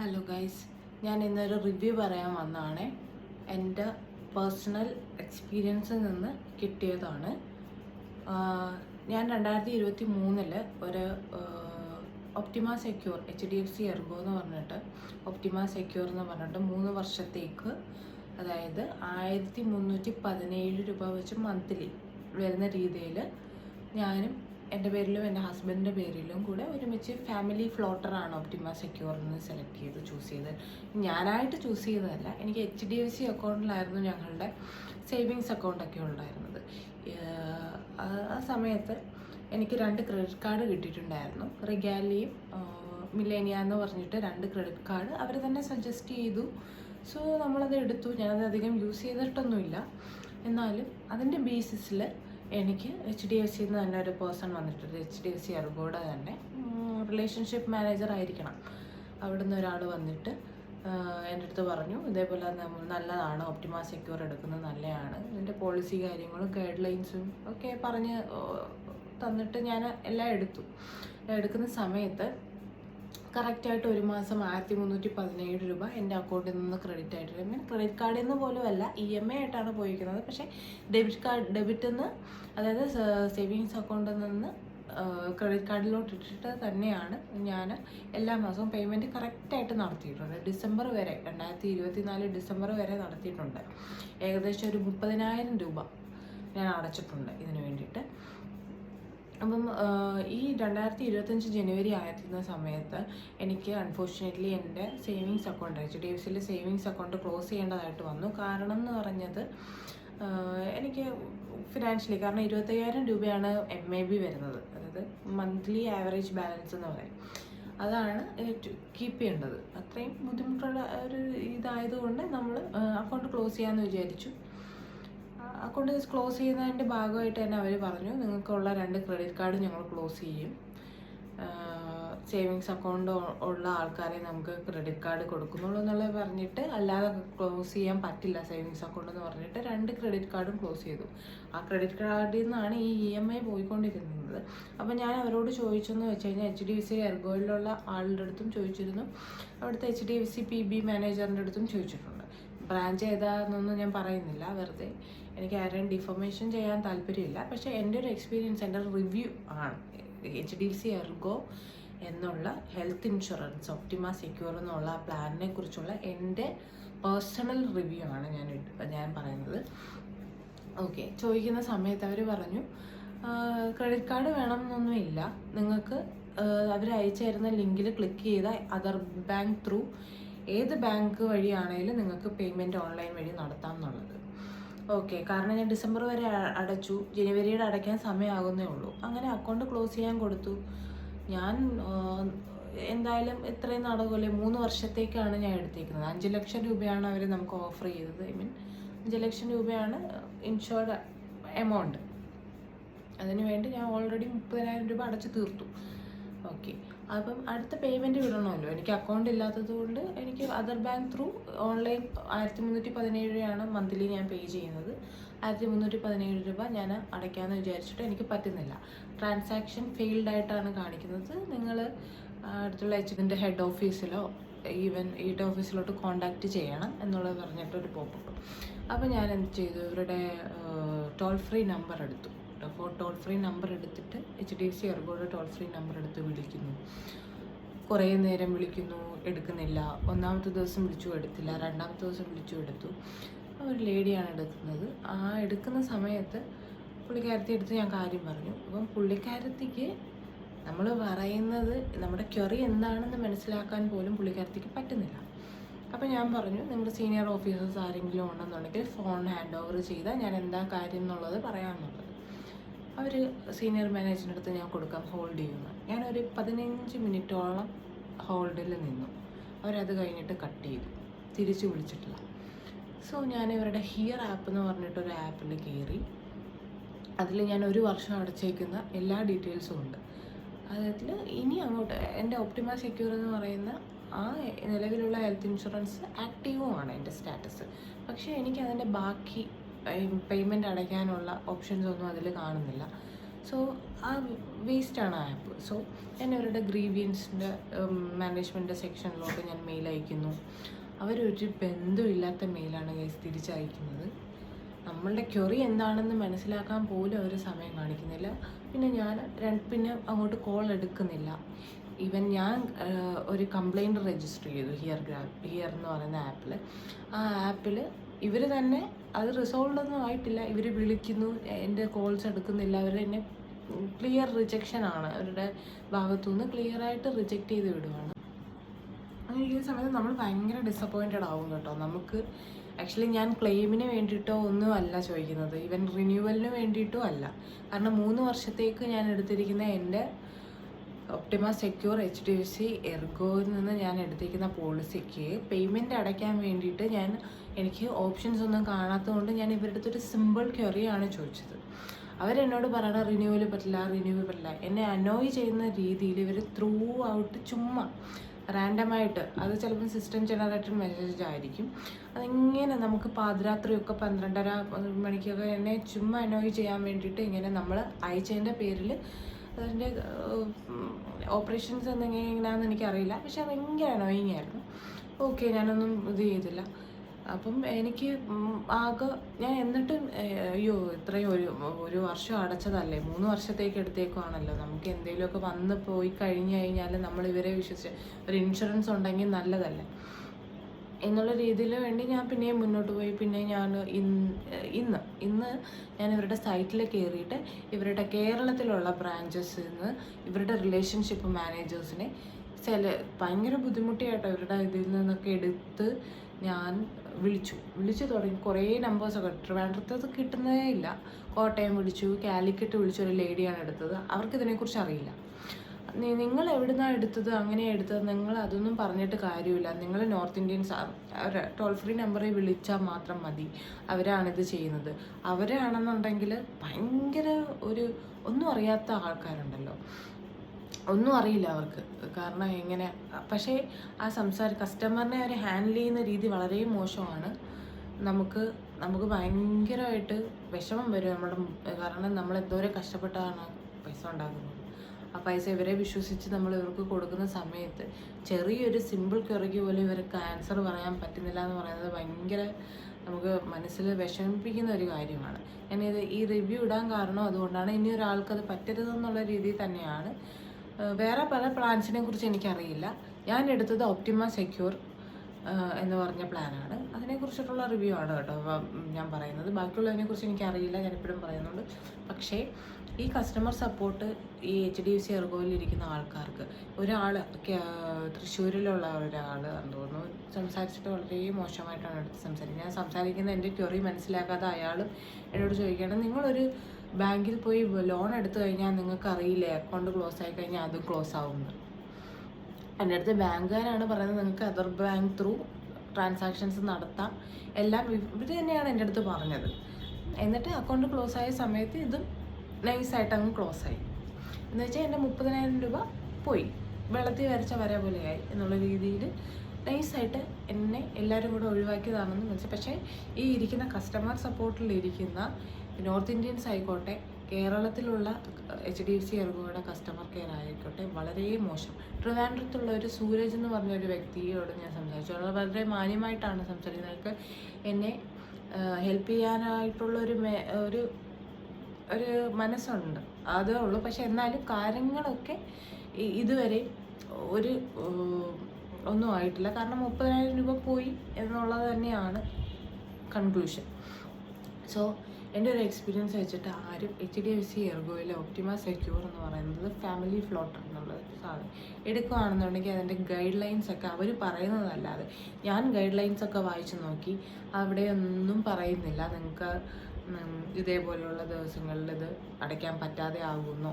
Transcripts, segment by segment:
Hello guys ഞാൻ ഇന്നൊരു review പറയാൻ വന്നതാണ്. എന്റെ പേഴ്സണൽ എക്സ്പീരിയൻസിൽ നിന്ന് കിട്ടിയതാണ്. ഞാൻ രണ്ടായിരത്തി ഇരുപത്തി മൂന്നിൽ ഒരു Optima secure H D F C Ergo എന്ന് പറഞ്ഞിട്ട് ഒപ്റ്റിമ സെക്യൂർ എന്ന് പറഞ്ഞിട്ട് മൂന്ന് വർഷത്തേക്ക് അതായത് ആയിരത്തി മുന്നൂറ്റി പതിനേഴ് രൂപ വെച്ച് മന്ത്ലി വരുന്ന രീതിയിൽ ഞാനും എന്റെ പേരിലും എന്റെ ഹസ്ബൻഡിന്റെ പേരിലും കൂടെ ഒരുമിച്ച് ഫാമിലി ഫ്ലോട്ടറാണ് ഒപ്റ്റിമ സെക്യൂർ സെലക്ട് ചെയ്ത് ചൂസ് ചെയ്ത്. ഞാനായിട്ട് ചൂസ് ചെയ്തതല്ല എനിക്ക് എച്ച് ഡി എഫ് സി അക്കൗണ്ടിലായിരുന്നു ഞങ്ങളുടെ സേവിങ്സ് അക്കൗണ്ടൊക്കെ ഉണ്ടായിരുന്നത് ആ- സമയത്ത് എനിക്ക് രണ്ട് ക്രെഡിറ്റ് കാർഡ് കിട്ടിയിട്ടുണ്ടായിരുന്നു. റിഗാലിയും മിലേനിയ എന്ന് പറഞ്ഞിട്ട് രണ്ട് ക്രെഡിറ്റ് കാർഡ് അവർ തന്നെ സജസ്റ്റ് ചെയ്തു. സോ നമ്മളത് എടുത്തു. ഞാനത് അധികം യൂസ് ചെയ്തിട്ടൊന്നുമില്ല. എന്നാലും അതിന്റെ ബേസിസിൽ എനിക്ക് എച്ച് ഡി എഫ് സിന്ന് തന്നെ ഒരു പേഴ്സൺ വന്നിട്ടുണ്ട്. എച്ച് ഡി എഫ് സി അർഗോടെ തന്നെ. റിലേഷൻഷിപ്പ് മാനേജർ ആയിരിക്കണം. അവിടുന്ന് ഒരാൾ വന്നിട്ട് എന്റെ അടുത്ത് പറഞ്ഞു ഇതേപോലെ നല്ലതാണ്. ഒപ്റ്റിമ സെക്യൂർ എടുക്കുന്നത് നല്ലതാണ് ഇതിന്റെ പോളിസി കാര്യങ്ങളും ഗൈഡ് ലൈൻസും ഒക്കെ പറഞ്ഞ് തന്നിട്ട് ഞാൻ എല്ലാം എടുത്തു. എടുക്കുന്ന സമയത്ത് കറക്റ്റായിട്ട് ഒരു മാസം ആയിരത്തി മുന്നൂറ്റി പതിനേഴ് രൂപ എന്റെ അക്കൗണ്ടിൽ നിന്ന് ക്രെഡിറ്റ് ആയിട്ട് മീൻ ക്രെഡിറ്റ് കാർഡിൽ നിന്ന് പോലും അല്ല ഇ എം ഐ ആയിട്ടാണ് പോയിരിക്കുന്നത്. പക്ഷേ ഡെബിറ്റ് കാർഡ് ഡെബിറ്റിൽ നിന്ന് അതായത് സേവിങ്സ് അക്കൗണ്ടിൽ നിന്ന് ക്രെഡിറ്റ് കാർഡിലോട്ട് ഇട്ടിട്ട് തന്നെയാണ് ഞാൻ എല്ലാ മാസവും പേയ്മെന്റ് കറക്റ്റായിട്ട് നടത്തിയിട്ടുണ്ട്. ഡിസംബർ വരെ രണ്ടായിരത്തി ഇരുപത്തി നാല് ഡിസംബർ വരെ നടത്തിയിട്ടുണ്ട്. ഏകദേശം ഒരു മുപ്പതിനായിരം രൂപ ഞാൻ അടച്ചിട്ടുണ്ട് ഇതിന് വേണ്ടിയിട്ട് അപ്പം ഈ രണ്ടായിരത്തി ഇരുപത്തഞ്ച് ജനുവരി ആയിരുന്ന സമയത്ത് എനിക്ക് അൺഫോർച്ചുനേറ്റ്ലി എന്റെ savings account H D F സിയിലെ സേവിങ്സ് അക്കൗണ്ട് ക്ലോസ് ചെയ്യേണ്ടതായിട്ട് വന്നു. കാരണം എന്ന് പറഞ്ഞത് എനിക്ക് ഫിനാൻഷ്യലി കാരണം ഇരുപത്തയ്യായിരം രൂപയാണ് എം എ ബി വരുന്നത്. അതായത് മന്ത്ലി ആവറേജ് ബാലൻസ് എന്ന് പറയും. അതാണ് കീപ്പ് ചെയ്യേണ്ടത്. അത്രയും ബുദ്ധിമുട്ടുള്ള ഒരു ഇതായതുകൊണ്ട് നമ്മൾ അക്കൗണ്ട് ക്ലോസ് ചെയ്യാമെന്ന് വിചാരിച്ചു. അക്കൗണ്ട് ക്ലോസ് ചെയ്യുന്നതിന്റെ ഭാഗമായിട്ട് തന്നെ അവർ പറഞ്ഞു നിങ്ങൾക്കുള്ള രണ്ട് ക്രെഡിറ്റ് കാർഡ് ഞങ്ങൾ ക്ലോസ് ചെയ്യും. സേവിങ്സ് അക്കൗണ്ട് ഉള്ള ആൾക്കാരെ നമുക്ക് ക്രെഡിറ്റ് കാർഡ് കൊടുക്കുന്നുള്ളൂ എന്നുള്ളത് പറഞ്ഞിട്ട് അല്ലാതെ ക്ലോസ് ചെയ്യാൻ പറ്റില്ല സേവിങ്സ് അക്കൗണ്ട് എന്ന് പറഞ്ഞിട്ട് രണ്ട് ക്രെഡിറ്റ് കാർഡും ക്ലോസ് ചെയ്തു. ആ ക്രെഡിറ്റ് കാർഡിൽ നിന്നാണ് ഈ ഇ എം ഐ പോയിക്കൊണ്ടിരുന്നത്. അപ്പോൾ ഞാൻ അവരോട് ചോദിച്ചെന്ന് വെച്ച് കഴിഞ്ഞാൽ എച്ച് ഡി എഫ് സി എർഗോയിലുള്ള ആളുടെ അടുത്തും ചോദിച്ചിരുന്നു. അവിടുത്തെ H D F C P B മാനേജറിന്റെ അടുത്തും ചോദിച്ചിട്ടുണ്ട്. ബ്രാഞ്ച് ഏതാണെന്നൊന്നും ഞാൻ പറയുന്നില്ല വെറുതെ. എനിക്ക് ആരെയും ഡിഫോമേഷൻ ചെയ്യാൻ താല്പര്യമില്ല. പക്ഷേ എന്റെ ഒരു എക്സ്പീരിയൻസ് എന്റെ റിവ്യൂ ആണ്. എച്ച് ഡി സി എർഗോ എന്നുള്ള ഹെൽത്ത് ഇൻഷുറൻസ് ഒപ്റ്റിമ സെക്യൂർ എന്നുള്ള പ്ലാനിനെ കുറിച്ചുള്ള എന്റെ പേഴ്സണൽ റിവ്യൂ ആണ് ഞാൻ ഞാൻ പറയുന്നത്. ഓക്കെ ചോദിക്കുന്ന സമയത്ത് അവർ പറഞ്ഞു ക്രെഡിറ്റ് കാർഡ് വേണമെന്നൊന്നുമില്ല. നിങ്ങൾക്ക് അവർ അയച്ചു തരുന്ന ലിങ്കിൽ ക്ലിക്ക് ചെയ്ത അതർ ബാങ്ക് ത്രൂ ഏത് ബാങ്ക് വഴിയാണെങ്കിലും നിങ്ങൾക്ക് പേയ്മെന്റ് ഓൺലൈൻ വഴി നടത്താം എന്നുള്ളത്. ഓക്കെ കാരണം ഞാൻ ഡിസംബർ വരെ അടച്ചു. ജനുവരിയുടെ അടയ്ക്കാൻ സമയമാകുന്നേ ഉള്ളൂ. അങ്ങനെ അക്കൗണ്ട് ക്ലോസ് ചെയ്യാൻ കൊടുത്തു. ഞാൻ എന്തായാലും ഇത്രയും നടക്കുമല്ലേ മൂന്ന് വർഷത്തേക്കാണ് ഞാൻ എടുത്തേക്കുന്നത്. അഞ്ച് ലക്ഷം രൂപയാണ് അവർ നമുക്ക് ഓഫർ ചെയ്തത്. ഐ മീൻ അഞ്ച് ലക്ഷം രൂപയാണ് ഇൻഷുർഡ് എമൗണ്ട് അതിനുവേണ്ടി ഞാൻ ഓൾറെഡി മുപ്പതിനായിരം രൂപ അടച്ചു തീർത്തു. ഓക്കെ. അപ്പം അടുത്ത പേയ്മെന്റ് വിടണമല്ലോ? എനിക്ക് അക്കൗണ്ട് ഇല്ലാത്തത് കൊണ്ട് എനിക്ക് അതർ ബാങ്ക് ത്രൂ ഓൺലൈൻ ആയിരത്തി മുന്നൂറ്റി പതിനേഴ് രൂപയാണ് മന്ത്ലി ഞാൻ പേ ചെയ്യുന്നത്. ആയിരത്തി മുന്നൂറ്റി പതിനേഴ് രൂപ ഞാൻ അടയ്ക്കാമെന്ന് വിചാരിച്ചിട്ട് എനിക്ക് പറ്റുന്നില്ല. ട്രാൻസാക്ഷൻ ഫെയിൽഡ് ആയിട്ടാണ് കാണിക്കുന്നത്. നിങ്ങൾ അടുത്തുള്ള എച്ച് ഹെഡ് ഓഫീസിലോ ഈവൻ ഈട്ട് ഓഫീസിലോട്ട് കോണ്ടാക്ട് ചെയ്യണം എന്നുള്ളത് പറഞ്ഞിട്ട് ഒരു പോപ്പപ്പ് അപ്പോൾ ഞാൻ എന്ത് ചെയ്തു? ഇവരുടെ ടോൾ ഫ്രീ നമ്പർ എടുത്തു. അപ്പോൾ ടോൾ ഫ്രീ നമ്പർ എടുത്തിട്ട് H D F C airport toll free number എടുത്ത് വിളിക്കുന്നു. കുറേ നേരം വിളിക്കുന്നു എടുക്കുന്നില്ല. ഒന്നാമത്തെ ദിവസം വിളിച്ചു എടുത്തില്ല. രണ്ടാമത്തെ ദിവസം വിളിച്ചു എടുത്തു. ഒരു ലേഡിയാണ് എടുക്കുന്നത്. ആ എടുക്കുന്ന സമയത്ത് പുള്ളിക്കാരത്തി എടുത്ത് ഞാൻ കാര്യം പറഞ്ഞു. അപ്പം പുള്ളിക്കാരത്തിക്ക് നമ്മൾ പറയുന്നത് നമ്മുടെ ക്വറി എന്താണെന്ന് മനസ്സിലാക്കാൻ പോലും പുള്ളിക്കാരത്തിക്ക് പറ്റുന്നില്ല. അപ്പം ഞാൻ പറഞ്ഞു നിങ്ങളുടെ സീനിയർ ഓഫീസേഴ്സ് ആരെങ്കിലും ഉണ്ടെന്നുണ്ടെങ്കിൽ ഫോൺ ഹാൻഡ് ഓവർ ചെയ്താൽ ഞാൻ എന്താ കാര്യം എന്നുള്ളത് പറയാമെന്നുള്ളത്. അവർ സീനിയർ മാനേജറിന്റെ അടുത്ത് ഞാൻ കൊടുക്കാം ഹോൾഡ് ചെയ്യുന്നു. ഞാനൊരു പതിനഞ്ച് മിനിറ്റോളം ഹോൾഡിൽ നിന്നു. അവരത് കഴിഞ്ഞിട്ട് കട്ട് ചെയ്തു. തിരിച്ചു വിളിച്ചിട്ടില്ല. സോ ഞാൻ ഇവരുടെ ഹിയർ ആപ്പ് എന്ന് പറഞ്ഞിട്ടൊരു ആപ്പിൽ കയറി അതിൽ ഞാൻ ഒരു വർഷം അടച്ചേക്കുന്ന എല്ലാ ഡീറ്റെയിൽസും ഉണ്ട്. അതിൽ ഇനി അങ്ങോട്ട് എന്റെ ഒപ്റ്റിമ സെക്യൂർ എന്ന് പറയുന്ന ആ നിലവിലുള്ള ഹെൽത്ത് ഇൻഷുറൻസ് ആക്റ്റീവുമാണ് എന്റെ സ്റ്റാറ്റസ് പക്ഷേ എനിക്ക് അതിന്റെ ബാക്കി പേയ്മെന്റ് അടയ്ക്കാനുള്ള ഓപ്ഷൻസ് ഒന്നും അതിൽ കാണുന്നില്ല. സോ ആ വേസ്റ്റാണ് ആപ്പ് സോ ഞാൻ അവരുടെ ഗ്രീവിയൻസിന്റെ മാനേജ്മെന്റ് സെക്ഷനിലോട്ട് ഞാൻ മെയിൽ അയക്കുന്നു. അവരൊരു ബന്ധമില്ലാത്ത മെയിലാണ് കേസ് തിരിച്ചയക്കുന്നത്. നമ്മളുടെ ക്വറി എന്താണെന്ന് മനസ്സിലാക്കാൻ പോലും അവർ സമയം കാണിക്കുന്നില്ല. പിന്നെ ഞാൻ പിന്നെ അങ്ങോട്ട് കോൾ എടുക്കുന്നില്ല. ഈവൻ ഞാൻ ഒരു കംപ്ലൈന്റ് രജിസ്റ്റർ ചെയ്തു ഹിയർ ഗ്രാ ഹിയർ എന്ന് പറയുന്ന ആപ്പിൽ ആ ആപ്പിൽ ഇവർ തന്നെ അത് റിസോൾവ് ഒന്നും ആയിട്ടില്ല. ഇവർ വിളിക്കുന്നു എന്റെ കോൾസ് എടുക്കുന്നില്ല. അവർ എന്നെ ക്ലിയർ റിജക്ഷൻ ആണ്. അവരുടെ ഭാഗത്തുനിന്ന് ക്ലിയർ ആയിട്ട് റിജക്റ്റ് ചെയ്ത് വിടുവാണ്. അങ്ങനെ ഈ സമയത്ത് നമ്മൾ ഭയങ്കര ഡിസപ്പോയിന്റഡ് ആവും കേട്ടോ. നമുക്ക് ആക്ച്വലി ഞാൻ ക്ലെയിമിന് വേണ്ടിയിട്ടോ ഒന്നും അല്ല ചോദിക്കുന്നത്. ഈവൻ റിന്യൂവലിന് വേണ്ടിയിട്ടും അല്ല. കാരണം മൂന്ന് വർഷത്തേക്ക് ഞാൻ എടുത്തിരിക്കുന്ന എന്റെ Optima secure H D F C എർഗോയിൽ നിന്ന് ഞാൻ എടുത്തിരിക്കുന്ന പോളിസിക്ക് പേയ്മെന്റ് അടയ്ക്കാൻ വേണ്ടിയിട്ട് ഞാൻ എനിക്ക് ഓപ്ഷൻസ് ഒന്നും കാണാത്തതുകൊണ്ട് ഞാൻ ഇവരുടെ അടുത്തൊരു സിമ്പിൾ ക്വറിയാണ് ചോദിച്ചത്. അവരെന്നോട് പറയണ റിന്യൂവൽ പറ്റില്ല റിന്യൂവൽ പറ്റില്ല. എന്നെ അനോയ് ചെയ്യുന്ന രീതിയിൽ ഇവർ ത്രൂ ഔട്ട് ചുമ്മാ റാൻഡമായിട്ട് അത് ചിലപ്പോൾ സിസ്റ്റം ജനറേറ്റഡ് മെസ്സേജ് ആയിരിക്കും. അതിങ്ങനെ നമുക്ക് പാതിരാത്രിയൊക്കെ പന്ത്രണ്ടര മണിക്കൊക്കെ എന്നെ ചുമ്മാ അനോയ് ചെയ്യാൻ വേണ്ടിയിട്ട് ഇങ്ങനെ നമ്മൾ അയച്ചതിന്റെ പേരിൽ അതിന്റെ ഓപ്പറേഷൻസ് എന്തെങ്ങനെയാണെന്ന് എനിക്കറിയില്ല. പക്ഷെ ഭയങ്കര അനോയിങ് ആയിരുന്നു ഓക്കെ ഞാനൊന്നും ഇത് ചെയ്തില്ല. അപ്പം എനിക്ക് ആകെ ഞാൻ എന്നിട്ടും അയ്യോ ഇത്രയും ഒരു ഒരു വർഷം അടച്ചതല്ലേ? മൂന്ന് വർഷത്തേക്ക് എടുത്തേക്കുവാണല്ലോ. നമുക്ക് എന്തെങ്കിലുമൊക്കെ വന്ന് പോയി കഴിഞ്ഞു കഴിഞ്ഞാൽ നമ്മൾ ഇവരെ വിശ്വസിച്ച് ഒരു ഇൻഷുറൻസ് ഉണ്ടെങ്കിൽ നല്ലതല്ലേ? എന്നുള്ള രീതിയിൽ വേണ്ടി ഞാൻ പിന്നെയും മുന്നോട്ട് പോയി. പിന്നെ ഞാൻ ഇന്ന് ഇന്ന് ഞാൻ ഇവരുടെ സൈറ്റിൽ കയറിയിട്ട് ഇവരുടെ കേരളത്തിലുള്ള ബ്രാഞ്ചസിൽ നിന്ന് ഇവരുടെ റിലേഷൻഷിപ്പ് മാനേജേഴ്സിനെ ചില ഭയങ്കര ബുദ്ധിമുട്ടിയായിട്ടോ ഇവരുടെ ഇതിൽ നിന്നൊക്കെ എടുത്ത് ഞാൻ വിളിച്ചു. വിളിച്ചു തുടങ്ങി. കുറേ നമ്പേഴ്സൊക്കെ ട്രിവാൻഡ്രത്ത് കിട്ടുന്നതേ ഇല്ല. കോട്ടയം വിളിച്ചു കാലിക്കറ്റ് വിളിച്ചു ഒരു ലേഡിയാണ് എടുത്തത്. അവർക്ക് ഇതിനെക്കുറിച്ച് അറിയില്ല. നിങ്ങൾ എവിടുന്നാണ് എടുത്തത്? അങ്ങനെയാണ് എടുത്തത്. നിങ്ങൾ അതൊന്നും പറഞ്ഞിട്ട് കാര്യമില്ല. നിങ്ങൾ നോർത്ത് ഇന്ത്യൻസ് ടോൾ ഫ്രീ നമ്പറിൽ വിളിച്ചാൽ മാത്രം മതി. അവരാണിത് ചെയ്യുന്നത്. അവരാണെന്നുണ്ടെങ്കിൽ ഭയങ്കര ഒരു ഒന്നും അറിയാത്ത ആൾക്കാരുണ്ടല്ലോ. ഒന്നും അറിയില്ല അവർക്ക്. കാരണം എങ്ങനെ പക്ഷേ ആ സംസാര കസ്റ്റമറിനെ അവർ ഹാൻഡിൽ ചെയ്യുന്ന രീതി വളരെ മോശമാണ്. നമുക്ക് നമുക്ക് ഭയങ്കരമായിട്ട് വിഷമം വരും. നമ്മുടെ കാരണം നമ്മൾ എന്തോരം കഷ്ടപ്പെട്ടാണ് പൈസ ഉണ്ടാക്കുന്നത്. ആ പൈസ ഇവരെ വിശ്വസിച്ച് നമ്മൾ ഇവർക്ക് കൊടുക്കുന്ന സമയത്ത് ചെറിയൊരു സിമ്പിൾ കറിക്ക് പോലും ഇവർക്ക് ആൻസർ പറയാൻ പറ്റുന്നില്ല എന്ന് പറയുന്നത് ഭയങ്കര നമുക്ക് മനസ്സിൽ വിഷമിപ്പിക്കുന്ന ഒരു കാര്യമാണ്. ഞാനിത് ഈ റിവ്യൂ ഇടാൻ കാരണം അതുകൊണ്ടാണ് ഇനി ഒരാൾക്കത് പറ്റരുതെന്നുള്ള രീതിയിൽ തന്നെയാണ്. വേറെ പല പ്ലാൻസിനെ കുറിച്ച് എനിക്കറിയില്ല. ഞാൻ എടുത്തത് ഒപ്റ്റിമ സെക്യൂർ എന്ന് പറഞ്ഞ പ്ലാനാണ് അതിനെക്കുറിച്ചിട്ടുള്ള റിവ്യൂ ആണ് കേട്ടോ ഞാൻ പറയുന്നത്. ബാക്കിയുള്ളതിനെക്കുറിച്ച് എനിക്കറിയില്ല. ഞാൻ എപ്പോഴും പറയുന്നുണ്ട്. പക്ഷേ ഈ കസ്റ്റമർ സപ്പോർട്ട് ഈ എച്ച് ഡി എഫ് സി എർഗോയിൽ ഇരിക്കുന്ന ആൾക്കാർക്ക് ഒരാൾ തൃശ്ശൂരിലുള്ള ഒരാൾ തോന്നുന്നു സംസാരിച്ചിട്ട് വളരെ മോശമായിട്ടാണ് എടുത്ത് സംസാരിക്കുന്നത്. ഞാൻ സംസാരിക്കുന്ന എന്റെ ക്വറി മനസ്സിലാക്കാതെ അയാൾ എന്നോട് ചോദിക്കുകയാണ് നിങ്ങളൊരു ബാങ്കിൽ പോയി ലോൺ എടുത്തു കഴിഞ്ഞാൽ നിങ്ങൾക്ക് അറിയില്ലേ അക്കൗണ്ട് ക്ലോസ് ആയി കഴിഞ്ഞാൽ അതും ക്ലോസ് ആവുമെന്ന്? എന്റെ അടുത്ത് ബാങ്കുകാരാണ് പറയുന്നത് നിങ്ങൾക്ക് അതർ ബാങ്ക് ത്രൂ ട്രാൻസാക്ഷൻസ് നടത്താം. എല്ലാം ഇവർ തന്നെയാണ് എന്റെ അടുത്ത് പറഞ്ഞത്. എന്നിട്ട് അക്കൗണ്ട് ക്ലോസ് ആയ സമയത്ത് ഇതും നൈസായിട്ട് അങ്ങ് ക്ലോസ് ആയി എന്ന് വെച്ചാൽ എന്റെ മുപ്പതിനായിരം രൂപ പോയി. വെള്ളത്തിൽ വരച്ച വര പോലെയായി എന്നുള്ള രീതിയിൽ നൈസായിട്ട് എന്നെ എല്ലാവരും കൂടെ ഒഴിവാക്കിയതാണെന്ന് മനസ്സിലായി. പക്ഷേ ഈ ഇരിക്കുന്ന കസ്റ്റമർ സപ്പോർട്ടിലിരിക്കുന്ന നോർത്ത് ഇന്ത്യൻസ് ആയിക്കോട്ടെ കേരളത്തിലുള്ള എച്ച് ഡി എഫ് സി എർഗോയുടെ കസ്റ്റമർ കെയർ ആയിക്കോട്ടെ വളരെ മോശം. ട്രിവാൻഡ്രത്തുള്ള ഒരു സൂരജ് എന്ന് പറഞ്ഞ ഒരു വ്യക്തിയോട് ഞാൻ സംസാരിച്ചു. അയാൾ വളരെ മാന്യമായിട്ടാണ് സംസാരിക്കുന്നത്. എന്നെ ഹെൽപ്പ് ചെയ്യാനായിട്ടുള്ള ഒരു ഒരു ഒരു മനസ്സുണ്ട്. അതേ ഉള്ളൂ. പക്ഷെ എന്നാലും കാര്യങ്ങളൊക്കെ ഇതുവരെ ഒരു ഒന്നും ആയിട്ടില്ല. കാരണം മുപ്പതിനായിരം രൂപ പോയി എന്നുള്ളത് തന്നെയാണ് കൺക്ലൂഷൻ സോ എന്റെ ഒരു എക്സ്പീരിയൻസ് വെച്ചിട്ട് ആരും എച്ച് ഡി എഫ് സി എർഗോയിലെ ഒപ്റ്റിമ സെക്യൂർ എന്ന് പറയുന്നത് ഫാമിലി ഫ്ലോട്ടർ എന്നുള്ള സാധനം എടുക്കുകയാണെന്നുണ്ടെങ്കിൽ അതിന്റെ ഗൈഡ് ലൈൻസ് ഒക്കെ അവർ പറയുന്നതല്ലാതെ. ഞാൻ ഗൈഡ് ലൈൻസ് ഒക്കെ വായിച്ചു നോക്കി. അവിടെ ഒന്നും പറയുന്നില്ല. നിങ്ങൾക്ക് ഇതേപോലെയുള്ള ദിവസങ്ങളിൽ ഇത് അടയ്ക്കാൻ പറ്റാതെ ആകുന്നു.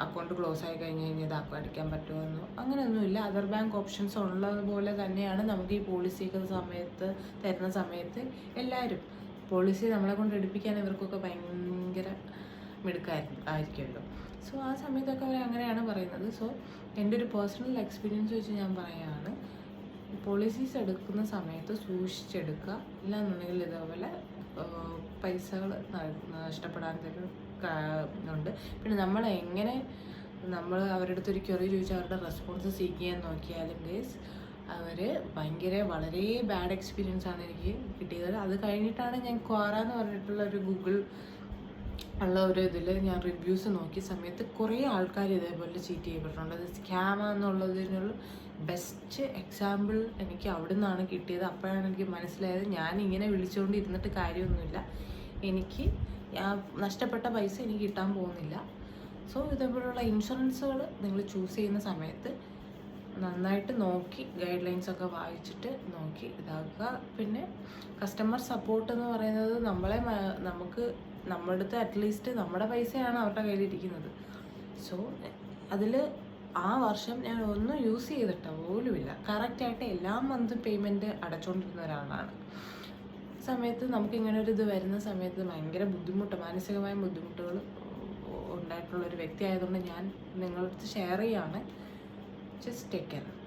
അക്കൗണ്ട് ക്ലോസ് ആയി കഴിഞ്ഞ് കഴിഞ്ഞാൽ ഇത് അടയ്ക്കാൻ പറ്റുമെന്നോ. അങ്ങനെയൊന്നുമില്ല. അതർ ബാങ്ക് ഓപ്ഷൻസ് ഉള്ളതുപോലെ തന്നെയാണ് നമുക്ക് ഈ പോളിസിയൊക്കെ സമയത്ത് തരുന്ന സമയത്ത് എല്ലാവരും. പോളിസി നമ്മളെ കൊണ്ട് എടുപ്പിക്കാൻ ഇവർക്കൊക്കെ ഭയങ്കര മിടുക്കായിരുന്നു ആയിരിക്കുമല്ലോ സോ ആ സമയത്തൊക്കെ അവർ അങ്ങനെയാണ് പറയുന്നത്. സോ എന്റെ ഒരു പേഴ്സണൽ എക്സ്പീരിയൻസ് വെച്ച് ഞാൻ പറയുകയാണ്. പോളിസീസ് എടുക്കുന്ന സമയത്ത് സൂക്ഷിച്ചെടുക്കുക. ഇല്ല എന്നുണ്ടെങ്കിൽ ഇതേപോലെ പൈസകൾ നഷ്ടപ്പെടാൻ ഉണ്ട്. പിന്നെ നമ്മൾ എങ്ങനെ നമ്മൾ അവരുടെ അടുത്ത് ഒരു ക്വറി ചോദിച്ചാൽ അവരുടെ റെസ്പോൺസ് ചെയ്യാൻ നോക്കിയാലും ഗേസ് അവർ ഭയങ്കര വളരെ ബാഡ് എക്സ്പീരിയൻസ് ആണ് എനിക്ക് കിട്ടിയത്. അത് കഴിഞ്ഞിട്ടാണ് ഞാൻ ക്വാറ എന്ന് പറഞ്ഞിട്ടുള്ള ഒരു ഗൂഗിൾ ഉള്ള ഒരു ഇതിൽ ഞാൻ റിവ്യൂസ് നോക്കിയ സമയത്ത് കുറേ ആൾക്കാർ ഇതേപോലെ ചീറ്റ് ചെയ്യപ്പെട്ടിട്ടുണ്ട് അത് സ്കാമ എന്നുള്ളതിനുള്ള ബെസ്റ്റ് എക്സാമ്പിൾ എനിക്ക് അവിടെ നിന്നാണ് കിട്ടിയത്. അപ്പോഴാണ് എനിക്ക് മനസ്സിലായത് ഞാൻ ഇങ്ങനെ വിളിച്ചുകൊണ്ട് ഇരുന്നിട്ട് കാര്യമൊന്നുമില്ല. എനിക്ക് നഷ്ടപ്പെട്ട പൈസ എനിക്ക് കിട്ടാൻ പോകുന്നില്ല. സോ ഇതേപോലുള്ള ഇൻഷുറൻസുകൾ നിങ്ങൾ ചൂസ് ചെയ്യുന്ന സമയത്ത് നന്നായിട്ട് നോക്കി ഗൈഡ് ലൈൻസ് ഒക്കെ വായിച്ചിട്ട് നോക്കി ഇതാക്കുക. പിന്നെ കസ്റ്റമർ സപ്പോർട്ട് എന്ന് പറയുന്നത് നമ്മളെ നമുക്ക് നമ്മുടെ അടുത്ത് അറ്റ്ലീസ്റ്റ് നമ്മുടെ പൈസയാണ് അവരുടെ കയ്യിലിരിക്കുന്നത്. സോ അതിൽ ആ വർഷം ഞാൻ ഒന്നും യൂസ് ചെയ്തിട്ട പോലുമില്ല. കറക്റ്റായിട്ട് എല്ലാ മന്തും പേയ്മെന്റ് അടച്ചുകൊണ്ടിരുന്ന ഒരാളാണ്. സമയത്ത് നമുക്ക് ഇങ്ങനെ ഒരു ഇത് വരുന്ന സമയത്ത് ഭയങ്കര ബുദ്ധിമുട്ട് മാനസികമായ ബുദ്ധിമുട്ടുകൾ ഉണ്ടായിട്ടുള്ള ഒരു വ്യക്തി ആയതുകൊണ്ട് ഞാൻ നിങ്ങളടുത്ത് ഷെയർ ചെയ്യാണ്. Just take care